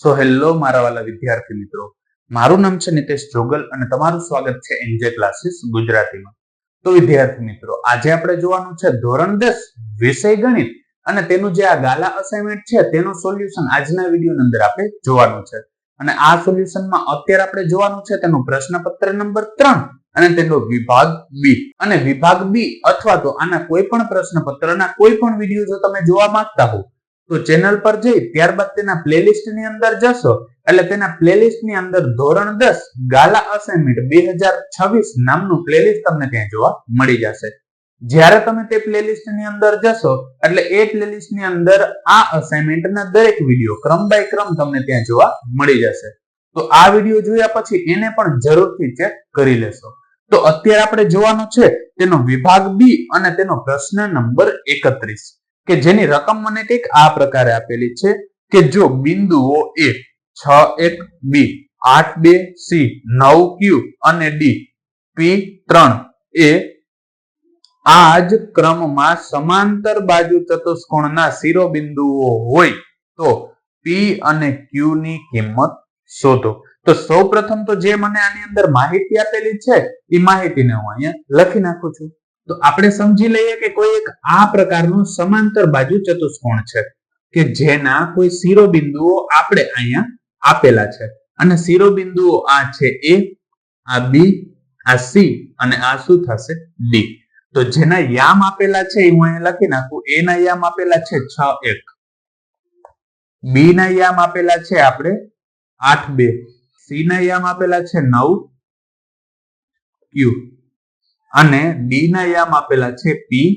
So hello મારા વાલા વિદ્યાર્થી મિત્રો. મારું નામ છે નિતેશ જોગલ અને તમારું સ્વાગત છે એનજે ક્લાસીસ ગુજરાતીમાં. તો વિદ્યાર્થી મિત્રો, આજે આપણે જોવાનું છે ધોરણ દસ, વિષય ગણિત. અને તેનું જે આ ગાલા અસાઇનમેન્ટ છે, તેનું સોલ્યુશન આજના વિડીયોની અંદર આપણે જોવાનું છે. અને આ સોલ્યુશનમાં અત્યારે આપણે જોવાનું છે તેનું પ્રશ્નપત્ર નંબર ત્રણ અને તેનો વિભાગ બી. અને વિભાગ બી અથવા તો આના કોઈ પણ પ્રશ્નપત્રના કોઈ પણ વીડિયો જો તમે જોવા માંગતા હો તો ચેનલ પર જઈ ત્યારબાદ તેના પ્લેલિસ્ટની અંદર જશો. એટલે તેના પ્લેલિસ્ટની અંદર ધોરણ દસ, ગાલા અસાઇનમેન્ટ બે હજાર છવ્વીસ નામનું પ્લેલિસ્ટ તમને ત્યાં જોવા મળી જશે. જ્યારે તમે તે પ્લેલિસ્ટની અંદર જશો, એટલે એ પ્લેલિસ્ટની અંદર આ અસાઇનમેન્ટના દરેક વીડિયો ક્રમ બાય ક્રમ તમને ત્યાં જોવા મળી જશે. તો આ વીડિયો જોયા પછી એને પણ જરૂરથી ચેક કરી લેશો. તો અત્યારે આપણે જોવાનું છે, તેનો વિભાગ બી અને તેનો પ્રશ્ન નંબર એકત્રીસ. કે જેની રકમ મને કંઈક આ પ્રકારે આપેલી છે કે જો બિંદુઓ એ છ એક બી, આઠ બે સી, નવ ક્યુ અને ડી, પી ત્રણ એ આ જ ક્રમમાં સમાંતર બાજુ ચતુષ્કોણના શિરોબિંદુઓ હોય, તો પી અને ક્યુ ની કિંમત શોધો. તો સૌ પ્રથમ તો જે મને આની અંદર માહિતી આપેલી છે એ માહિતીને હું અહીંયા લખી નાખું છું. તો આપણે સમજી લઈએ કે કોઈ એક આ પ્રકારનું સમાંતર બાજુ ચતુષ્કોણ છે, કે જેના કોઈ શિરોબિંદુઓ આપણે અહીંયા આપેલા છે. અને શિરોબિંદુઓ આ છે એ આ બી આ સી અને આ શું થશે? ડી તો જેના યામ આપેલા છે, એ હું અહીંયા લખી નાખું. એ ના યામ આપેલા છે છ એક. બી ના યામ આપેલા છે આપણે આઠ બે. સી ના યામ આપેલા છે નવ. ક્યુ અને ડી ના યામ આપેલા છે પી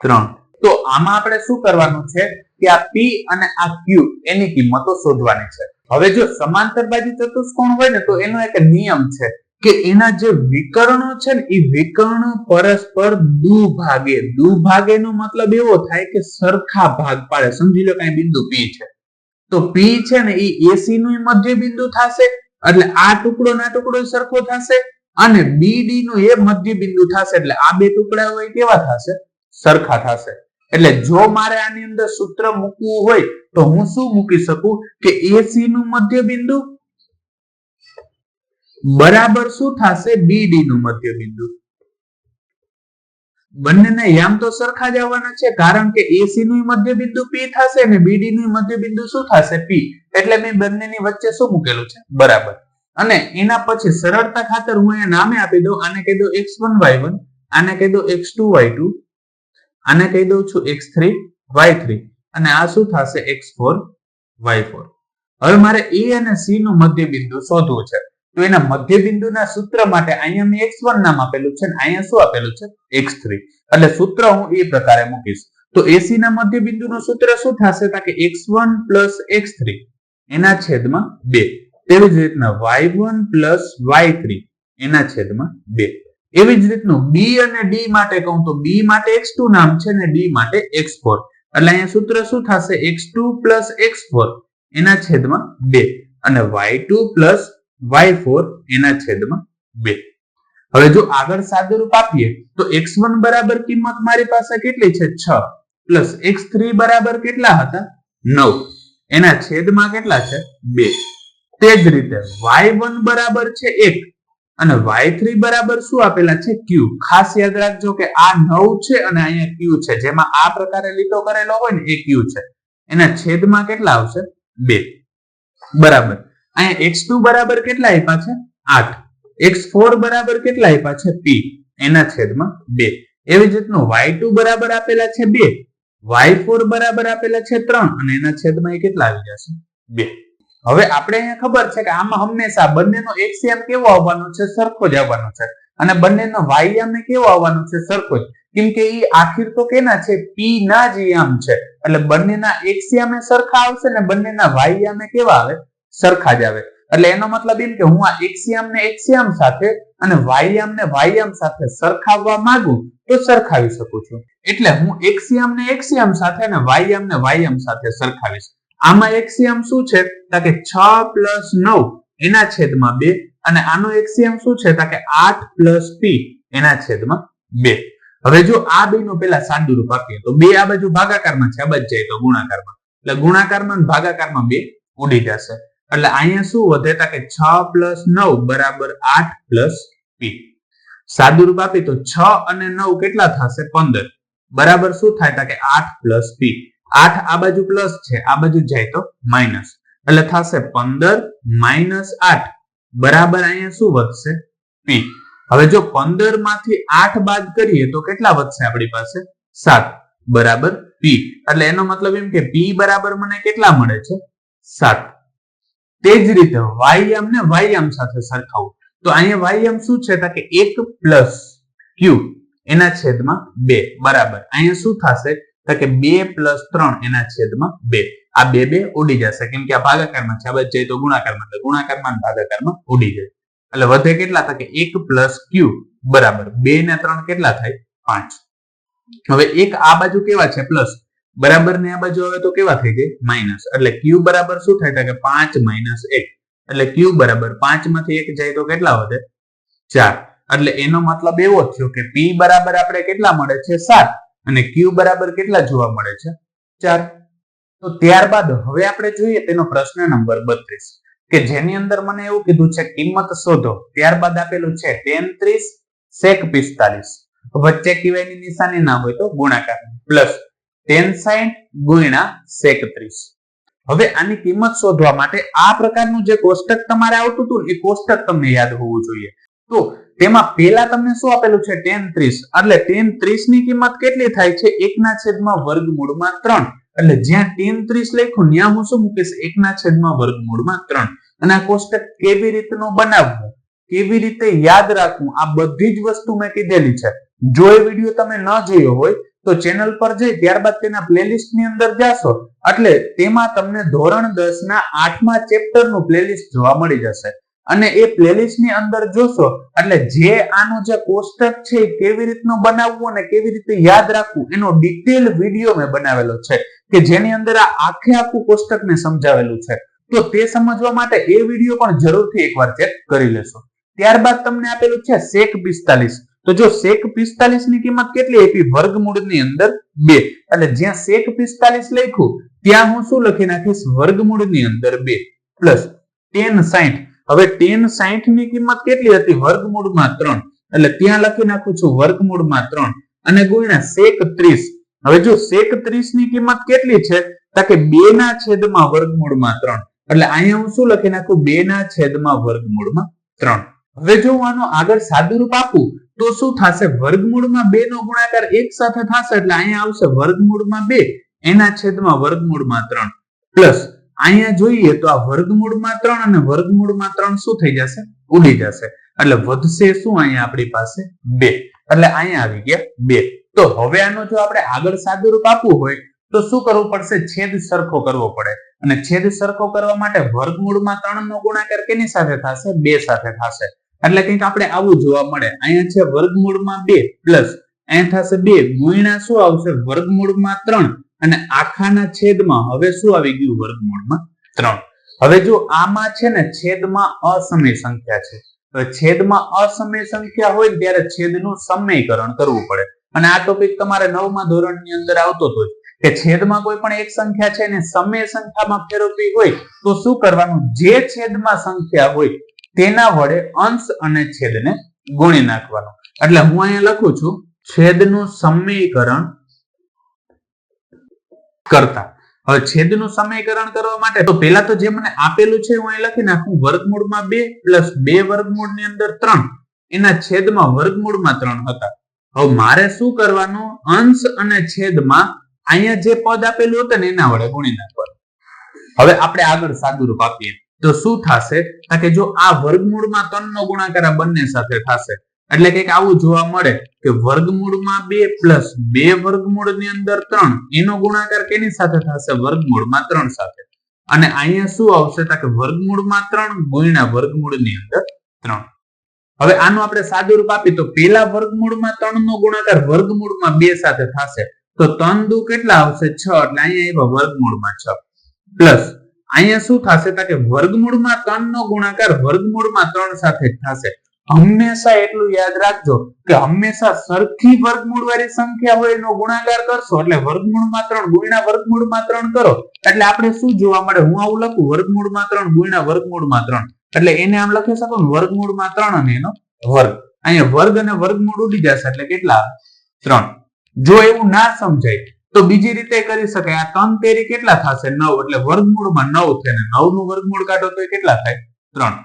ત્રણ. તો આમાં આપણે શું કરવાનું છે કે આ પી અને આ ક્યુ એની કિંમતો શોધવાની છે. હવે જો સમાંતર બાજુ ચતુષ્કોણ હોય ને તો એનો એક નિયમ છે કે એના જે વિકર્ણો છે ને એ વિકર્ણ પરસ્પર દુભાગે. દુભાગે નો મતલબ એવો થાય કે સરખા ભાગ પાડે. સમજી લો કે બિંદુ પી છે. તો પી છે ને એ એસી નું મધ્ય બિંદુ થશે, એટલે આ ટુકડો ના ટુકડો સરખો થશે. અને બીડી નું એ મધ્ય બિંદુ થશે એટલે આ બે ટુકડા હોય કેવા થશે? સરખા થશે. એટલે જો મારે આની અંદર સૂત્ર મૂકવું હોય, તો હું શું મૂકી શકું? કે એસી નું મધ્ય બિંદુ બરાબર શું થશે? બીડી નું મધ્ય બિંદુ બંનેને યામ તો સરખા જ આવવાના છે, કારણ કે એસી નું મધ્ય બિંદુ પી થશે અને બીડી નું મધ્ય બિંદુ શું થશે? પી એટલે મેં બંનેની વચ્ચે શું મૂકેલું છે? બરાબર. અને એના પછી સરળતા ખાતર હું અહીંયા નામે આપી દઉં, આને કહી દઉં એક્સ વન વાય વન આને કહી દઉં એક્સ ટુ વાય ટુ આને કહી દઉં છું એક્સ થ્રી વાય થ્રી અને આ શું થશે? એક્સ ફોર વાય ફોર હવે મારે એ અને સી નું મધ્ય બિંદુ શોધવું છે. તો એના મધ્ય બિંદુના સૂત્ર માટે અહીંયા મેં એક્સ વન નામ આપેલું છે, અને અહીંયા શું આપેલું છે? એક્સ થ્રી એટલે સૂત્ર હું એ પ્રકારે મૂકીશ. તો એસી ના મધ્ય બિંદુનું સૂત્ર શું થશે? કે X one plus X three એના છેદમાં બે. તેવી જ રીતના Y one plus Y three એના છેદમાં બે. એવી જ રીતનું બી અને ડી માટે કહું તો બી માટે એક્સ ટુ નામ છે ને ડી માટે એક્સ ફોર એટલે અહીંયા સૂત્ર શું થશે? X two plus X four એના છેદમાં બે. અને Y two plus Y four એના છેદમાં બે. હવે જો આગળ સાદુરૂપ આપીએ, તો એક્સ વન બરાબર કિંમત મારી પાસે કેટલી છે? છ. પ્લસ એક્સ થ્રી બરાબર કેટલા હતા? નવ. એના છેદમાં કેટલા છે? બે. તે જ રીતે વાય વન બરાબર છે એક અને વાય થ્રી બરાબર શું આપેલા છે ક્યુ ખાસ યાદ રાખજો કે આ નવ છે અને અહીંયા ક્યુ છે. જેમાં આ પ્રકારે લીટો કરેલો હોય ને એ ક્યુ છે. એના છેદમાં કેટલા આવશે? બે. બરાબર. અહીંયા એક્સ ટુ બરાબર કેટલા આપ્યા છે? આઠ. એક્સ ફોર બરાબર કેટલા આપ્યા છે? p. એના છેદમાં બે. એવી જ રીતનું વાય ટુ બરાબર આપેલા છે બે. વાય ફોર બરાબર આપેલા છે ત્રણ. અને એના છેદમાં એ કેટલા આવી જશે? બે. હવે આપણે અહીંયા ખબર છે કે આમાં હંમેશા બંનેનો એક્સિયમ કેવો આવવાનો છે? સરખો જ આવવાનો છે. અને બંનેનો વાયમ કેવો આવવાનો છે? સરખો જ. કેમ કે એ આખીર તો કેના છે? પી ના જ યામ છે. એટલે બંનેના એક્સિયમે સરખા આવશે ને બંનેના વાયમે કેવા આવે? સરખા જ આવે. એટલે એનો મતલબ એમ કે હું આ એક્સિયમ ને એક્સિયમ સાથે અને વાયમ ને વાયમ સાથે સરખાવવા માંગુ તો સરખાવી શકું છું. એટલે હું એક્સિયમ ને એક્સિયમ સાથે અને વાયમ ને વાયમ સાથે સરખાવીશ. આમાં એક્સિયમ શું છે? કે છ પ્લસ નવ, એના છેદમાં બે. અને આનો એક્સિયમ શું છે? કે આઠ પ્લસ પી એના છેદમાં બે. હવે જો આ બે નું પેલા સાદું રૂપ આપીએ, તો બે આ બાજુ ભાગાકારમાં છે, આ જાય તો ગુણાકારમાં. એટલે ગુણાકારમાં ભાગાકારમાં બે ઉડી જશે. એટલે અહીંયા શું વધે? તા કે છ પ્લસ નવ બરાબર આઠ પ્લસ પી સાદુરૂપ આપી તો છ અને નવ કેટલા થશે? પંદર. બરાબર શું થાય? તા કે આઠ પ્લસ પી આઠ આ બાજુ પ્લસ છે, આ બાજુ જાય તો માઇનસ એટલે થશે પંદર માઇનસ આઠ. બરાબર અહીંયા શું વધશે? પી હવે જો પંદરમાંથી આઠ બાદ કરીએ તો કેટલા વધશે આપણી પાસે? સાત. બરાબર? પી એટલે એનો મતલબ એમ કે પી બરાબર મને કેટલા મળે છે? સાત. તે જ રીતે વાયમ ને વાયમ સાથે સરખાવું. તો અહીંયા વાયમ શું છે? કે એક પ્લસ ક્યુ એના છેદમાં બે. બરાબર. અહીંયા શું થશે? તો કે બે પ્લસ ત્રણ એના છેદમાં બે. આ બે બે ઉડી જશે. કેમ કે આ ભાગાકારમાં છે. આ તો ગુણાકારમાં. એટલે ગુણાકારમાં ભાગાકારમાં ઉડી જાય એટલે વધે કેટલા? થાય કે એક પ્લસ ક્યુ બરાબર. બે ને ત્રણ કેટલા થાય? પાંચ. હવે એક આ બાજુ કેવા છે? પ્લસ. બરાબર ને આ બાજુ હવે તો કેવા થઈ ગઈ? માઇનસ. એટલે ક્યુ બરાબર શું થાય? કે પાંચ માઇનસ એક. એટલે ક્યુ બરાબર પાંચમાંથી એક જાય તો કેટલા વધે? ચાર. એટલે એનો મતલબ એવો થયો કે પી બરાબર આપણે કેટલા મળે છે? સાત. અને ક્યુ બરાબર કેટલા જોવા મળે છે? ચાર. તો ત્યારબાદ હવે આપણે જોઈએ તેનો પ્રશ્ન નંબર બત્રીસ. કે જેની અંદર મને એવું કીધું છે, કિંમત શોધો. ત્યારબાદ આપેલું છે, તેત્રીસ, સેક પિસ્તાલીસ. વચ્ચે કિવાયની નિશાની ના હોય તો ગુણાકાર. પ્લસ તેનસાઈઠ ગુણ્યા સેક ત્રીસ. હવે આની કિંમત શોધવા માટે આ પ્રકારનું જે કોષ્ટક તમારે આવતું હતું, એ કોષ્ટક તમને યાદ હોવું જોઈએ. તો તેમાં પેલા તમને શું આપેલું છે? ટેન ત્રીસ. એટલે ટેન ત્રીસની કિંમત કેટલી થાય છે? એકના છેદમાં વર્ગમૂળમાં ત્રણ. એટલે જ્યાં ટેન ત્રીસ લખ્યું, ત્યાં હું શું મૂકીશ? એકના છેદમાં વર્ગમૂળમાં ત્રણ. અને આ કોષ્ટક કેવી રીતનું બનાવવું? કેવી રીતે યાદ રાખવું? આ બધી જ વસ્તુ મેં કીધેલી છે. જો એ વીડિયો તમે ન જોયો હોય, તો ચેનલ પર જઈ, ત્યારબાદ તેના પ્લેલિસ્ટની અંદર જાશો. એટલે તેમાં તમને ધોરણ દસ ના આઠમા ચેપ્ટરનું પ્લેલિસ્ટ જોવા મળી જશે. અને એ પ્લેલિસ્ટની અંદર જોશો, એટલે જે આનું જે કોષ્ટક છે એ કેવી રીતનું બનાવવું અને કેવી રીતે યાદ રાખવું, એનો ડિટેલ વીડિયો મેં બનાવેલો છે, કે જેની અંદર આ આખે આખું કોષ્ટકને સમજાવેલું છે. તો તે સમજવા માટે એ વીડિયો પણ જરૂરથી એકવાર ચેક કરી લેશો. ત્યારબાદ તમને આપેલું છે શેક પિસ્તાલીસ. તો જો શેક પિસ્તાલીસની કિંમત કેટલી આપી? વર્ગમૂળની અંદર બે. એટલે જ્યાં શેક પિસ્તાલીસ લખ્યું, ત્યાં હું શું લખી નાખીશ? વર્ગમૂળની અંદર બે. પ્લસ ટેન સાઈઠ. હવે ટેન સાઈઠની કિંમત કેટલી હતી? વર્ગમૂળમાં ત્રણ. એટલે ત્યાં લખી નાખું છું, વર્ગમૂળમાં ત્રણ. અને ગુણ્યા સેક ત્રીસ. હવે જો સેક ત્રીસની કિંમત કેટલી છે? તો કે બે ના છેદમાં વર્ગમૂળમાં ત્રણ. એટલે અહીંયા હું શું લખી નાખું? બે ના છેદમાં વર્ગમૂળમાં ત્રણ. હવે જો હું આનો આગળ સાદુરૂપ આપું, તો શું થશે? વર્ગમૂળમાં બે નો ગુણાકાર એક સાથે થશે, એટલે અહીંયા આવશે વર્ગમૂળમાં બે, એના છેદમાં વર્ગમૂળમાં ત્રણ. પ્લસ અહીંયા જોઈએ તો આ વર્ગમૂળમાં ત્રણ અને વર્ગમૂળમાં ત્રણ શું થઈ જશે? ઉડી જશે. એટલે વધશે શું અહીંયા આપણી પાસે? બે. એટલે અહીંયા આવી ગયા બે. તો હવે આનો જો આપણે આગળ સાદુરૂપ આપવું હોય, તો શું કરવું પડશે? છેદ સરખો કરવો પડે. અને છેદ સરખો કરવા માટે વર્ગમૂળમાં ત્રણ નો ગુણાકાર કેની સાથે થશે? બે સાથે થશે. એટલે કંઈક આપણે આવું જોવા મળે. અહીંયા છે વર્ગમૂળમાં બે પ્લસ. અહીંયા થશે બે. ગુણ્યા શું આવશે? વર્ગમૂળમાં ત્રણ. અને આખાના છેદમાં હવે શું આવી ગયું વર્ગમૂળમાં? ત્રણ. હવે જો આમાં છે ને છેદમાં અસમય સંખ્યા છે છેદમાં અસમય સંખ્યા હોય ને ત્યારે છેદનું સમયકરણ કરવું પડે. અને આ ટોપિક તમારે નવમા ધોરણની અંદર આવતો હતો કે છેદમાં કોઈ પણ એક સંખ્યા છે ને સમય સંખ્યામાં ફેરવવી હોય, તો શું કરવાનું? જે છેદમાં સંખ્યા હોય, તેના વડે અંશ અને છેદને ગુણી નાખવાનો. એટલે હું અહીંયા લખું છું, છેદનું સમીકરણ કરતા. હવે છેદનું સમીકરણ કરવા માટે તો પેલા તો જે મને આપેલું છે હું અહીં લખી નાખું વર્ગમૂળમાં બે પ્લસ બે વર્ગમૂળની અંદર ત્રણ. એના છેદમાં વર્ગમૂળમાં ત્રણ હતા. હવે મારે શું કરવાનું? અંશ અને છેદમાં અહીંયા જે પદ આપેલું હતું ને એના વડે ગુણી નાખવાનું. હવે આપણે આગળ સાદુરૂપ આપીએ. તો શું થશે? કે જો આ વર્ગમૂળમાં ત્રણ નો ગુણાકાર બંને સાથે થશે એટલે કંઈક આવું જોવા મળે કે વર્ગમૂળમાં બે પ્લસ બે વર્ગમૂળની અંદર ત્રણ, એનો ગુણાકાર કેની સાથે થશે? વર્ગમૂળમાં ત્રણ સાથે. અને અહીંયા શું આવશે? તો કે વર્ગમૂળમાં ત્રણ ગુણ્યા વર્ગમૂળની અંદર ત્રણ. હવે આનું આપણે સાદુરૂપ આપી, તો પેલા વર્ગમૂળમાં ત્રણ નો ગુણાકાર વર્ગમૂળમાં બે સાથે થશે. તો ત્રણ દુ કેટલા આવશે? છ. એટલે અહીંયા આવ્યા વર્ગમૂળમાં છ. પ્લસ અહીંયા શું થશે? તો કે વર્ગમૂળમાં ત્રણ નો ગુણાકાર વર્ગમૂળમાં ત્રણ સાથે થશે. હંમેશા એટલું યાદ રાખજો કે હંમેશા સરખી વર્ગમૂળ વાળી સંખ્યા હોય એનો ગુણાકાર કરશો, એટલે વર્ગમૂળમાં ત્રણ ગુણ્યા વર્ગમૂળમાં ત્રણ કરો. એટલે આપણે શું જોવા મળે? હું આવું લખું, વર્ગમૂળમાં ત્રણ ગુણ્યા વર્ગમૂળમાં ત્રણ. એટલે એને આમ લખી શકો ને, વર્ગમૂળમાં ત્રણ અને એનો વર્ગ. અહીંયા વર્ગ અને વર્ગમૂળ ઉડી જશે એટલે કેટલા? ત્રણ. જો એવું ના સમજાય, તો બીજી રીતે કરી શકાય. આ ત્રણ તેરી કેટલા થશે? નવ. એટલે વર્ગમૂળમાં નવ થાય ને નવનું વર્ગમૂળ કાઢો તો કેટલા થાય? ત્રણ.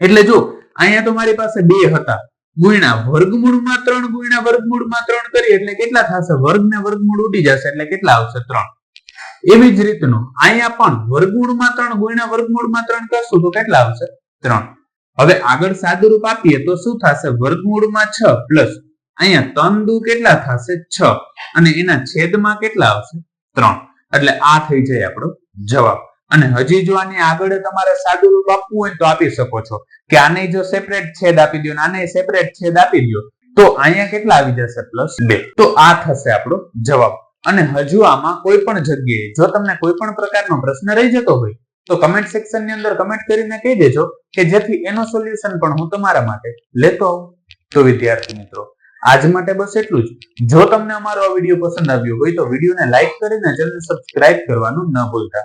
એટલે જો અહીંયા તો મારી પાસે બે હતા. ગુણ્યા વર્ગમૂળમાં ત્રણ, ગુણ્યા વર્ગમૂળમાં ત્રણ કરીએ એટલે કેટલા થશે? વર્ગ ને વર્ગમૂળ ઉડી જશે એટલે કેટલા આવશે? ત્રણ. એવી જ રીતનું અહીંયા પણ વર્ગમૂળમાં ત્રણ, ગુણ્યા વર્ગમૂળમાં ત્રણ કરશું તો કેટલા આવશે? ત્રણ. હવે આગળ સાદુરૂપ આપીએ તો શું થશે? વર્ગમૂળમાં છ પ્લસ અહીંયા ત્રણ દુ કેટલા થશે? છ. અને એના છેદમાં કેટલા આવશે? ત્રણ. એટલે આ થઈ જાય આપણો જવાબ. અને હજી જો આની આગળ તમારે સાદુરૂપ આપવું હોય તો આપી શકો છો. કે આને જો સેપરેટ છેદ આપી દો આને સેપરેટ છેદ આપી દો તો અહીંયા કેટલા આવી જશે? પ્લસ બે. તો આ થશે આપણો જવાબ. અને હજુ આમાં કોઈ પણ જગ્યાએ જો તમને કોઈ પણ પ્રકારનો પ્રશ્ન રહી જતો હોય, તો કમેન્ટ સેક્શનની અંદર કમેન્ટ કરીને કહી દેજો કે જેથી એનો સોલ્યુશન પણ હું તમારા માટે લેતો આવું. તો વિદ્યાર્થી મિત્રો, આજ માટે બસ એટલું જ. જો તમને અમારો આ વીડિયો પસંદ આવ્યો હોય તો વિડીયોને લાઈક કરીને ચેનલ સબસ્ક્રાઇબ કરવાનું ન ભૂલતા.